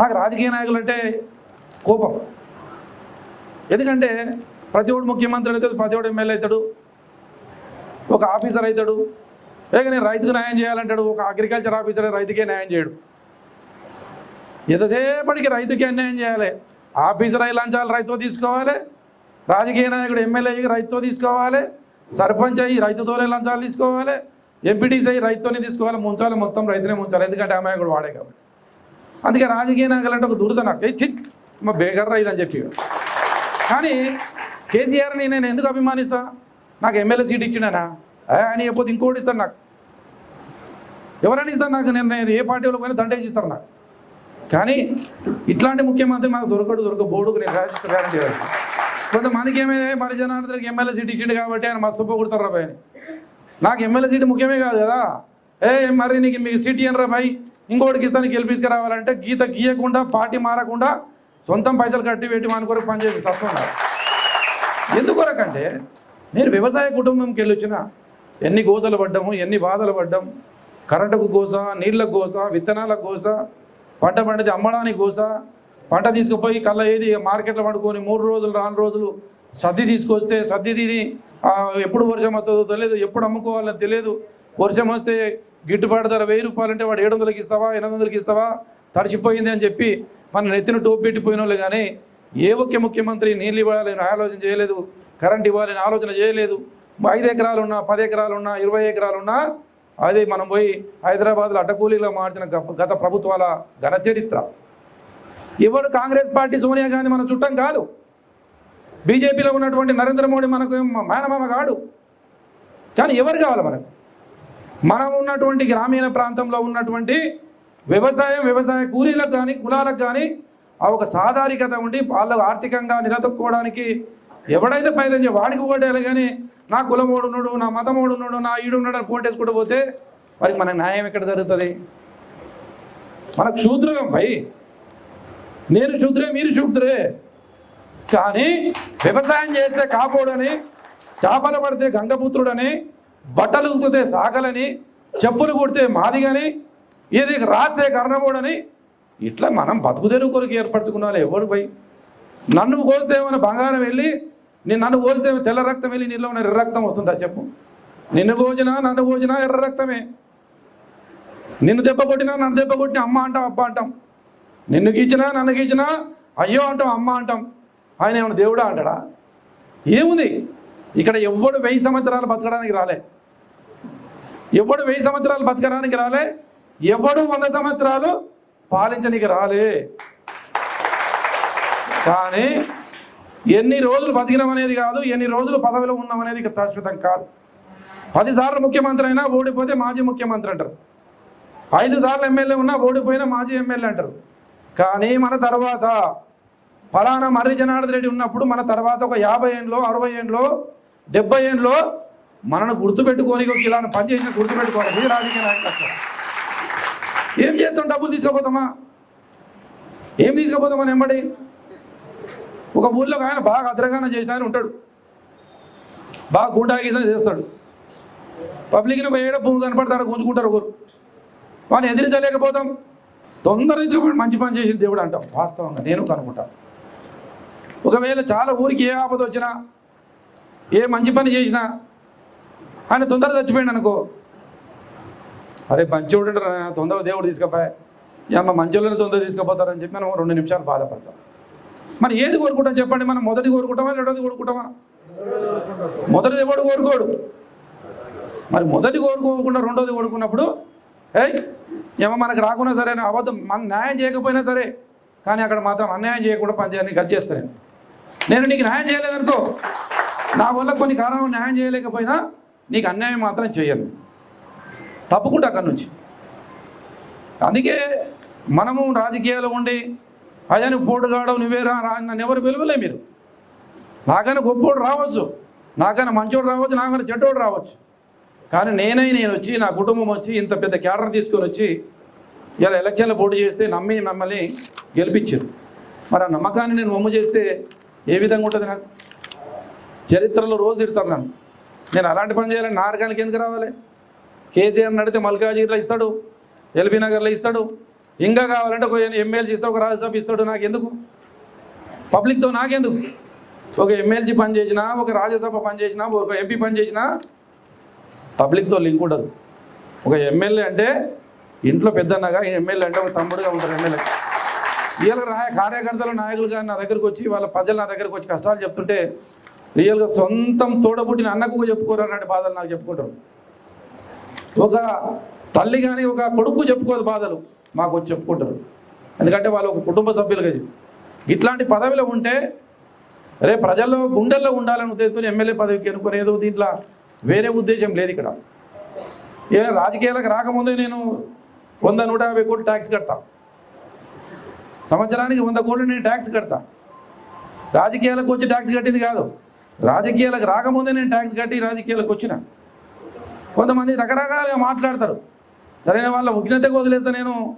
నాకు రాజకీయ నాయకులు అంటే కోపం. ఎందుకంటే ప్రతి ఒడు ముఖ్యమంత్రి అవుతాడు ప్రతి ఒడు ఎమ్మెల్యే అవుతాడు ఒక ఆఫీసర్ అవుతాడు. లేక నేను రైతుకు న్యాయం చేయాలంటాడు ఒక అగ్రికల్చర్ ఆఫీసర్ రైతుకే న్యాయం చేయడు. ఎంతసేపటికి రైతుకి అన్యాయం చేయాలి? ఆఫీసర్ అయ్యి లంచాలు రైతుతో తీసుకోవాలి రాజకీయ నాయకుడు ఎమ్మెల్యే అయ్యి రైతుతో తీసుకోవాలి సర్పంచ్ అయ్యి రైతుతోనే లంచాలు తీసుకోవాలి ఎంపీటీసీ అయ్యి రైతుతోనే తీసుకోవాలి ముంచాలి మొత్తం రైతునే ముంచాలి. ఎందుకంటే అమాయకుడు వాడే కాబట్టి. అందుకే రాజకీయ నాయకులు అంటే ఒక దురద నాకు. చిత్ మా బేగర్రా ఇదని అని చెప్పి. కానీ కేసీఆర్ని నేను ఎందుకు అభిమానిస్తా? నాకు ఎమ్మెల్యే సీట్ ఇచ్చిండనా? ఏ, ఆయన చెప్పొద్దు ఇంకోటి ఇస్తాను నాకు. ఎవరైనా ఇస్తాను నాకు నేను నేను ఏ పార్టీలో పోయినా దండేసి ఇస్తారు నాకు. కానీ ఇట్లాంటి ముఖ్యమంత్రి మాకు దొరకడు దొరక బోర్డుకు నేను రాజకీయ గ్యారంటీ కొంతమందికి ఏమే మరి జనార్దన్కి ఎమ్మెల్యే సీట్ ఇచ్చిండు కాబట్టి ఆయన మస్తు పోగొడతారు రా నాకు ఎమ్మెల్యే సీట్ ముఖ్యమే కాదు కదా. ఏ మరి నీకు మీకు సీట్ ఇయ్యను రా ఇంకోటి గీతాన్ని గెలిపించుకురావాలంటే గీత గీయకుండా పార్టీ మారకుండా సొంతం పైసలు కట్టి పెట్టి మన కొరకు పనిచేసి తత్వం ఎందుకొరకంటే నేను వ్యవసాయ కుటుంబంకి వెళ్ళి వచ్చిన ఎన్ని గోసలు పడ్డాము ఎన్ని బాధలు పడ్డాం కరెంటుకు గోస నీళ్ళకు గోస విత్తనాలకు గోస పంట పండితే అమ్మడానికి గోస పంట తీసుకుపోయి కళ్ళ ఏది మార్కెట్లో పడుకొని మూడు రోజులు నాలుగు రోజులు సర్ది తీసుకొస్తే సద్ది తిని ఎప్పుడు వర్షం వస్తుందో తెలియదు ఎప్పుడు అమ్ముకోవాలో తెలియదు. వర్షం వస్తే గిట్టుబాటు ధర వెయ్యి రూపాయలంటే వాడు ఏడు వందలకి ఇస్తావా ఎనిమిది వందలకి ఇస్తావా? తడిచిపోయింది అని చెప్పి మన నెత్తిన టోపు పెట్టిపోయిన వాళ్ళు కానీ ఏ ఒక్క ముఖ్యమంత్రి నీళ్ళు ఇవ్వాలని ఆలోచన చేయలేదు కరెంట్ ఇవ్వాలని ఆలోచన చేయలేదు. ఐదు ఎకరాలు ఉన్నా పది ఎకరాలు ఉన్నా ఇరవై ఎకరాలు ఉన్నా అది మనం పోయి హైదరాబాద్లో అడ్డకూలీలో మార్చిన గ- గత ప్రభుత్వాల ఘన చరిత్ర ఎవరు కాంగ్రెస్ పార్టీ సోనియా గాంధీ మన చుట్టం కాదు. బీజేపీలో ఉన్నటువంటి నరేంద్ర మోడీ మనకు మేనమామ కాడు. కానీ ఎవరు కావాలి మనకు? మనం ఉన్నటువంటి గ్రామీణ ప్రాంతంలో ఉన్నటువంటి వ్యవసాయం వ్యవసాయ కూలీలకు కానీ కులాలకు కానీ ఆ ఒక సాధారికత ఉండి వాళ్ళకు ఆర్థికంగా నిలదొక్కుకోవడానికి ఎవడైతే పైన వాడికి ఓటేయాలి కానీ నా కులమోడు ఉన్నాడు నా మతమోడు ఉన్నాడు నా ఈడు ఉన్నాడు అని పోటేసుకుంటూ పోతే వారికి మనకు న్యాయం ఎక్కడ జరుగుతుంది? మనకు శూద్రం పై నేను శూద్రే మీరు శూద్రే కానీ వ్యవసాయం చేస్తే కాపోడని చేపలు పడితే గంగపుత్రుడని బట్టలు ఉతికితే సాగలని చెప్పులు కొడితే మాదిగని ఇది రాస్తే కర్ణమోడని ఇట్లా మనం బతుకుదేరు కొరకు ఏర్పరచుకున్నాను ఎవడు పోయి? నన్ను కోస్తే ఏమైనా బంగారం వెళ్ళి నేను నన్ను కోస్తే తెల్ల రక్తం వెళ్ళి నీళ్ళు ఉన్న ఎర్ర రక్తం వస్తుందా చెప్పు? నిన్ను భోజన నన్ను భోజన ఎర్ర రక్తమే. నిన్ను దెబ్బ కొట్టినా నన్ను దెబ్బ కొట్టినా అమ్మ అంటాం అబ్బా అంటాం. నిన్ను గీచినా నన్ను గీచినా అయ్యో అంటాం అమ్మ అంటాం. ఆయన ఏమైనా దేవుడా అంటాడా? ఏముంది? ఇక్కడ ఎవడు వెయ్యి సంవత్సరాలు బతకడానికి రాలే. ఎవడు వెయ్యి సంవత్సరాలు బతకడానికి రాలే? ఎవడు వంద సంవత్సరాలు పాలించడానికి రాలే. కానీ ఎన్ని రోజులు బతికినాం అనేది కాదు ఎన్ని రోజులు పదవిలో ఉన్నాం అనేది శాశ్వతం కాదు. పదిసార్లు ముఖ్యమంత్రి అయినా ఓడిపోతే మాజీ ముఖ్యమంత్రి అంటారు. ఐదు సార్లు ఎమ్మెల్యే ఉన్నా ఓడిపోయినా మాజీ ఎమ్మెల్యే అంటారు. కానీ మన తర్వాత ఫలానా మర్రి జనార్దన్ రెడ్డి ఉన్నప్పుడు మన తర్వాత ఒక యాభై ఏండ్లో అరవై ఏండ్లో డెబ్బై ఏండ్లో మనను గుర్తుపెట్టుకొని ఒక ఇలా పని చేసిన గుర్తుపెట్టుకోవాలి. ఇది రాజకీయ నాయకత్వం ఏం చేస్తాం? డబ్బులు తీసుకుపోతామా? ఏం తీసుకుపోతామని ఎంబడి ఒక ఊళ్ళో ఆయన బాగా అద్రగానం చేసిన ఆయన ఉంటాడు. బాగా గుండాగీసం చేస్తాడు. పబ్లిక్ని ఒక ఏడ భూమి కనపడతాడు గుంజుకుంటారు ఒకరు. వాడిని ఎదిరించలేకపోతాం. తొందర నుంచి మంచి పని చేసిన దేవుడు అంటాం. వాస్తవంగా నేను కనుకుంటా. ఒకవేళ చాలా ఊరికి ఏ ఆపద వచ్చినా ఏ మంచి పని చేసినా ఆయన తొందరగా చచ్చిపోయాడు అనుకో. అరే మంచోడు తొందర దేవుడు తీసుకుపోయా అమ్మ మంచోళ్ళని తొందర తీసుకుపోతారని చెప్పి మనం రెండు నిమిషాలు బాధపడతాం. మరి ఏది కోరుకుంటాం చెప్పండి? మనం మొదటి కోరుకుంటామా రెండోది కోరుకుంటామా? మొదటిది ఎవడు కోరుకోడు? మరి మొదటి కోరుకోకుండా రెండోది కోరుకున్నప్పుడు ఏయ్ ఏమో మనకు రాకున్నా సరే అబద్ధం మన న్యాయం చేయకపోయినా సరే కానీ అక్కడ మాత్రం అన్యాయం చేయకుండా పనిచేయాలని గది చేస్తాను నేను. నీకు న్యాయం చేయలేదనుకో. నా వల్ల కొన్ని కారణం న్యాయం చేయలేకపోయినా నీకు అన్యాయం మాత్రం చేయను. తప్పుకుంటా అక్కడి నుంచి. అందుకే మనము రాజకీయాలు ఉండి అయ్యా పోటుగాడవు నువ్వే రా నన్ను ఎవరు పిలువలే మీరు. నాకైనా గొప్పోడు రావచ్చు. నాకైనా మంచోడు రావచ్చు నాకైనా చెడ్డోడు రావచ్చు. కానీ నేనై నేను వచ్చి నా కుటుంబం వచ్చి ఇంత పెద్ద క్యాడర్ తీసుకొని వచ్చి ఇలా ఎలక్షన్లో పోటీ చేస్తే నమ్మి మమ్మల్ని గెలిపించారు. మరి ఆ నమ్మకాన్ని నేను మమ్ము చేస్తే ఏ విధంగా ఉంటుంది నాకు? చరిత్రలో రోజు తిడతారు నన్ను. నేను అలాంటి పని చేయాలని నారకానికి ఎందుకు రావాలి? కేసీఆర్ నడితే మల్కాజీర్లో ఇస్తాడు ఎల్బీ నగర్లో ఇస్తాడు ఇంకా కావాలంటే ఒక ఎమ్మెల్సీ ఇస్తాడు ఒక రాజ్యసభ ఇస్తాడు నాకు ఎందుకు పబ్లిక్తో నాకెందుకు? ఒక ఎమ్మెల్సీ పని చేసినా ఒక రాజ్యసభ పని చేసినా ఒక ఎంపీ పని చేసినా పబ్లిక్తో లింక్ ఉండదు. ఒక ఎమ్మెల్యే అంటే ఇంట్లో పెద్దన్నగా ఎమ్మెల్యే అంటే ఒక తమ్ముడుగా ఉంటారు ఎమ్మెల్యే. రియల్గా రా కార్యకర్తలు నాయకులు కానీ నా దగ్గరకు వచ్చి వాళ్ళ ప్రజలు నా దగ్గరకు వచ్చి కష్టాలు చెప్తుంటే రియల్గా సొంతం తోడబుట్టిన అన్నకు చెప్పుకోరు అన్నట్టు బాధలు నాకు చెప్పుకుంటారు. ఒక తల్లి కానీ ఒక కొడుకు చెప్పుకోదు బాధలు మాకు వచ్చి చెప్పుకుంటారు. ఎందుకంటే వాళ్ళు ఒక కుటుంబ సభ్యులుగా ఇట్లాంటి పదవిలో ఉంటే రే ప్రజల్లో గుండెల్లో ఉండాలని ఉద్దేశంతో ఎమ్మెల్యే పదవికి అనుకునేది దీంట్లో వేరే ఉద్దేశం లేదు ఇక్కడ. ఏదైనా రాజకీయాలకు రాకముందే నేను వంద నూట యాభై కోట్లు ట్యాక్స్ కడతా. సంవత్సరానికి వంద కోట్లు నేను ట్యాక్స్ కడతా. రాజకీయాలకు వచ్చి ట్యాక్స్ కట్టింది కాదు. రాజకీయాలకు రాకముందే నేను ట్యాక్స్ కట్టి రాజకీయాలకు వచ్చిన. కొంతమంది రకరకాలుగా మాట్లాడతారు. సరైన వాళ్ళ ఉగ్నతకు వదిలేస్తే నేను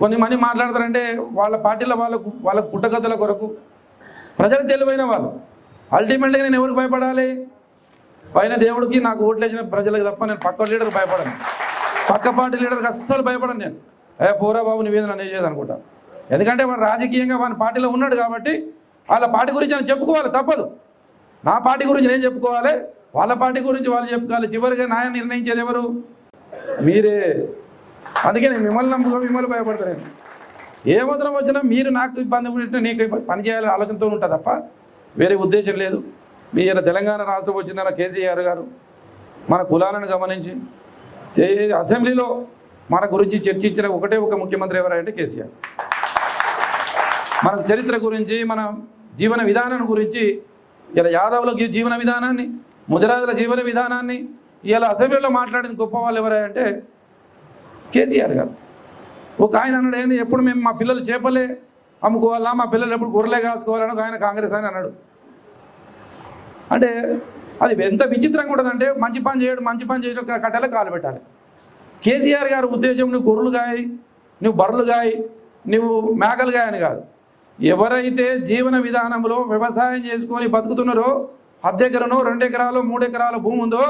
కొన్ని మంది మాట్లాడతారంటే వాళ్ళ పార్టీల వాళ్ళకు వాళ్ళ పుట్టగతుల కొరకు. ప్రజలు తెలివైన వాళ్ళు. అల్టిమేట్గా నేను ఎవరికి భయపడాలి? పైన దేవుడికి నాకు ఓట్లేసిన ప్రజలకు తప్ప నేను పక్క లీడర్కి భయపడను. పక్క పార్టీ లీడర్కి అస్సలు భయపడను నేను. ఏ పోరా బాబు నివేదన అనేది అనుకుంటా. ఎందుకంటే వాడు రాజకీయంగా వాని పార్టీలో ఉన్నాడు కాబట్టి వాళ్ళ పార్టీ గురించి అని చెప్పుకోవాలి తప్పదు. నా పార్టీ గురించి నేను చెప్పుకోవాలి. వాళ్ళ పార్టీ గురించి వాళ్ళు చెప్పుకోవాలి. చివరిగా నాయన నిర్ణయించేది ఎవరు? మీరే. అందుకే నేను మిమ్మల్ని నమ్ముకో మిమ్మల్ని భయపడతాను ఏ అవసరం వచ్చినా మీరు నాకు ఇబ్బంది పెట్టినా నీకు పని చేయాలని ఆలోచనతో ఉంటా తప్ప వేరే ఉద్దేశం లేదు. మీ తెలంగాణ రాష్ట్రం వచ్చిందన్న కేసీఆర్ గారు మన కులాలను గమనించి అసెంబ్లీలో మన గురించి చర్చించిన ఒకటే ఒక ముఖ్యమంత్రి ఎవరంటే కేసీఆర్. మన చరిత్ర గురించి మన జీవన విధానం గురించి ఇలా యాదవుల జీవన విధానాన్ని ముజరాజుల జీవన విధానాన్ని ఇలా అసెంబ్లీలో మాట్లాడిన గొప్ప వాళ్ళు ఎవరంటే కేసీఆర్ గారు. ఒక ఆయన అన్నాడు ఏంది ఎప్పుడు మేము మా పిల్లలు చేపలే అమ్ముకోవాలా? మా పిల్లలు ఎప్పుడు గొర్రెలే కాసుకోవాలని ఒక ఆయన కాంగ్రెస్ అని అన్నాడు. అంటే అది ఎంత విచిత్రంగా ఉంటుందంటే మంచి పని చేయడం మంచి పని చేయడం కట్టెలకు కాలు పెట్టాలి. కేసీఆర్ గారి ఉద్దేశం నువ్వు గొర్రెలు గాయి నువ్వు బర్రెలు గాయి నువ్వు మేకలు గాయని కాదు. ఎవరైతే జీవన విధానంలో వ్యవసాయం చేసుకొని బతుకుతున్నారో అర్ధ ఎకరనో రెండు ఎకరాలు మూడు ఎకరాల భూమి ఉందో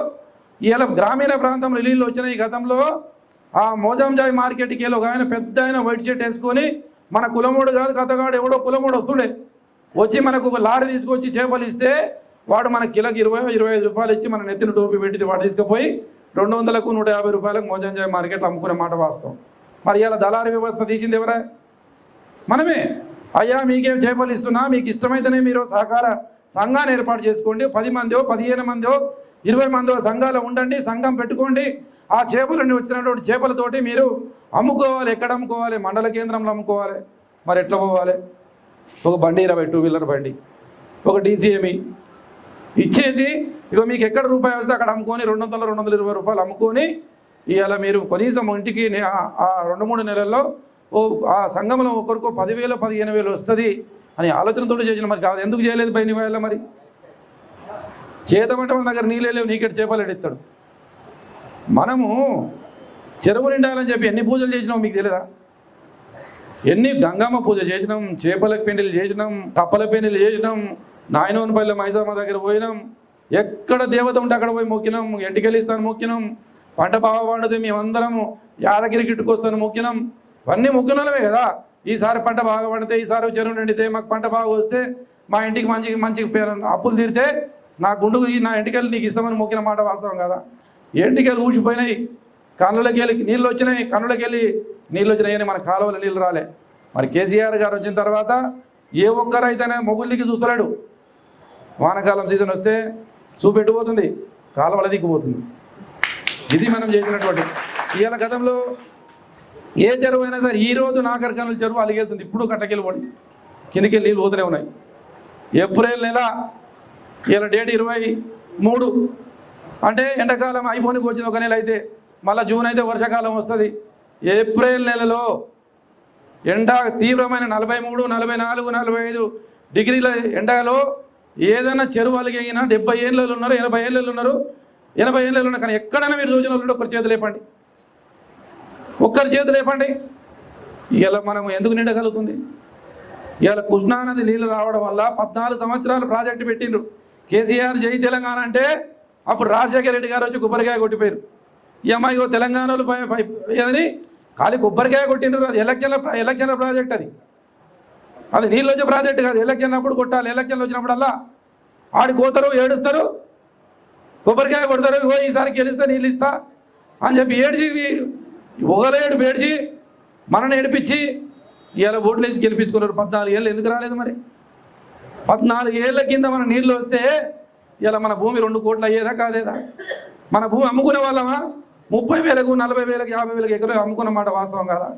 ఇలా గ్రామీణ ప్రాంతంలో నీళ్ళు వచ్చిన ఈ గతంలో ఆ మోజాంజాయి మార్కెట్కి వెళ్ళి ఒక ఆయన పెద్ద ఆయన వైట్ షర్ట్ వేసుకొని మన కులమోడు కాదు కథగాడు ఎవడో కులమోడు వస్తుండే. వచ్చి మనకు ఒక లారీ తీసుకొచ్చి చేపలు ఇస్తే వాడు మన కిలోకి ఇరవై ఇరవై ఐదు రూపాయలు ఇచ్చి మన నెత్తిన టోపీ పెట్టి వాడు తీసుకుపోయి రెండు వందలకు నూట యాభై రూపాయలకు మోజంజాయి మార్కెట్లో అమ్ముకునే మాట వాస్తవం. మరి ఇలా దళారీ వ్యవస్థ తీసింది ఎవరా? మనమే. అయ్యా మీకేం చేపలు ఇస్తున్నా మీకు ఇష్టమైతేనే మీరు సహకార సంఘాన్ని ఏర్పాటు చేసుకోండి. పది మందో పదిహేను మందో ఇరవై మందో సంఘాలు ఉండండి సంఘం పెట్టుకోండి. ఆ చేపలు వచ్చినటువంటి చేపలతోటి మీరు అమ్ముకోవాలి ఎక్కడ అమ్ముకోవాలి? మండల కేంద్రంలో అమ్ముకోవాలి. మరి ఎట్లా పోవాలి? ఒక బండి ఇరవై టూ వీలర్ బండి ఒక డీసీఎమి ఇచ్చేసి ఇక మీకు ఎక్కడ రూపాయి వస్తే అక్కడ అమ్ముకొని రెండు వందల రెండు వందల ఇరవై రూపాయలు అమ్ముకొని ఇవాళ మీరు కనీసం ఇంటికి ఆ రెండు మూడు నెలల్లో ఓ ఆ సంఘంలో ఒకరికో పదివేలు పదిహేను వేలు వస్తుంది అని ఆలోచనతో చేసిన మరి కాదు. ఎందుకు చేయలేదు పైన వేళ మరి? చేతమంటే మన దగ్గర నీళ్ళే లేవు నీకెట్ చేపలు మనము చెరువు నిండాలని చెప్పి ఎన్ని పూజలు చేసినాం మీకు తెలియదా ఎన్ని గంగమ్మ పూజ చేసినాం చేపల పెండిలు చేసినాం కప్పల పెండిలు చేసినాం నాయనోనిపల్లి మైసమ్మ దగ్గర పోయినాం ఎక్కడ దేవత ఉంటే అక్కడ పోయి మొక్కినాం ఎంటికెళ్ళిస్తాను మొక్కినాం పంట బాగా పండుతుంది మేమందరము యాదగిరి గిట్టుకొస్తాను మొక్కినాం ఇవన్నీ ముగ్గునలమే కదా. ఈసారి పంట బాగా పండితే ఈసారి చెరువు నిండితే మాకు పంట బాగా వస్తే మా ఇంటికి మంచి మంచి పేరు- అప్పులు తీరితే నా గుండు నా ఇంటికెళ్ళి నీకు ఇస్తామని మొక్కిన మాట వాస్తవం కదా. ఎంటికెళ్ళి ఊసిపోయినాయి కన్నులకి వెళ్ళి నీళ్ళు వచ్చినాయి. కన్నులకి వెళ్ళి నీళ్ళు వచ్చినాయని మన కాలువలో నీళ్ళు రాలే. మరి కేసీఆర్ గారు వచ్చిన తర్వాత ఏ ఒక్కరైతేనే మొగుళ్ళకి చూస్తున్నాడు వానకాలం సీజన్ వస్తే చూపెట్టుపోతుంది కాలువల దిక్కుపోతుంది ఇది మనం చేసినటువంటి ఇవాళ గతంలో ఏ చెరువు అయినా సరే ఈ రోజు నాగరికనుల చెరువు అలిగేస్తుంది ఇప్పుడు కట్టకెళ్ళి పడి. కిందికి నీళ్ళు పోతూనే ఉన్నాయి. ఏప్రిల్ నెల ఇలా డేట్ ఇరవై మూడు. అంటే ఎండాకాలం అయిపోనికి వచ్చింది ఒక నెల అయితే. మళ్ళీ జూన్ అయితే వర్షాకాలం వస్తుంది. ఏప్రిల్ నెలలో ఎండ తీవ్రమైన నలభై మూడు నలభై నాలుగు నలభై ఐదు డిగ్రీల ఎండలో ఏదైనా చెరువు అలిగినా డెబ్బై ఏళ్ళలో ఉన్నారు ఎనభై ఏళ్ళలో ఉన్నారు. ఎనభై ఏళ్ళలో ఉన్నారు కానీ ఎక్కడైనా మీరు రోజున ఉంటే ఒకరి చేతులు లేపండి. ఒక్కరి చేతి లేపండి. ఇలా మనం ఎందుకు నిండగలుగుతుంది? ఇవాళ కృష్ణానది నీళ్ళు రావడం వల్ల పద్నాలుగు సంవత్సరాలు ప్రాజెక్టు పెట్టిండ్రు. కేసీఆర్ జై తెలంగాణ అంటే అప్పుడు రాజశేఖర రెడ్డి గారు వచ్చి కొబ్బరికాయ కొట్టిపోయారు ఈ అమ్మాయి తెలంగాణలో ఏదని? ఖాళీ కొబ్బరికాయ కొట్టిండ్రు అది ఎలక్షన్ల ఎలక్షన్ల ప్రాజెక్ట్ అది. అది నీళ్ళు వచ్చే ప్రాజెక్ట్ కాదు. ఎలక్షన్ అప్పుడు కొట్టాలి. ఎలక్షన్లు వచ్చినప్పుడల్లా ఆడికి పోతారు ఏడుస్తారు. కొబ్బరికాయ కొడతారు. ఓ ఈసారి గెలిస్తే నీళ్ళు ఇస్తా అని చెప్పి ఏడిచి ఒకలేడు పేడ్చి మనని ఏడిపించి ఇలా ఓట్లేసి గెలిపించుకున్నారు. పద్నాలుగు ఏళ్ళు ఎందుకు రాలేదు మరి? పద్నాలుగు ఏళ్ళ కింద మన నీళ్ళు వస్తే ఇలా మన భూమి రెండు కోట్లు అయ్యేదా కాదేదా మన భూమి అమ్ముకునే వాళ్ళమా? ముప్పై వేలకు నలభై వేలకు యాభై వేలకు ఎకరం అమ్ముకున్న మాట వాస్తవం కాదా?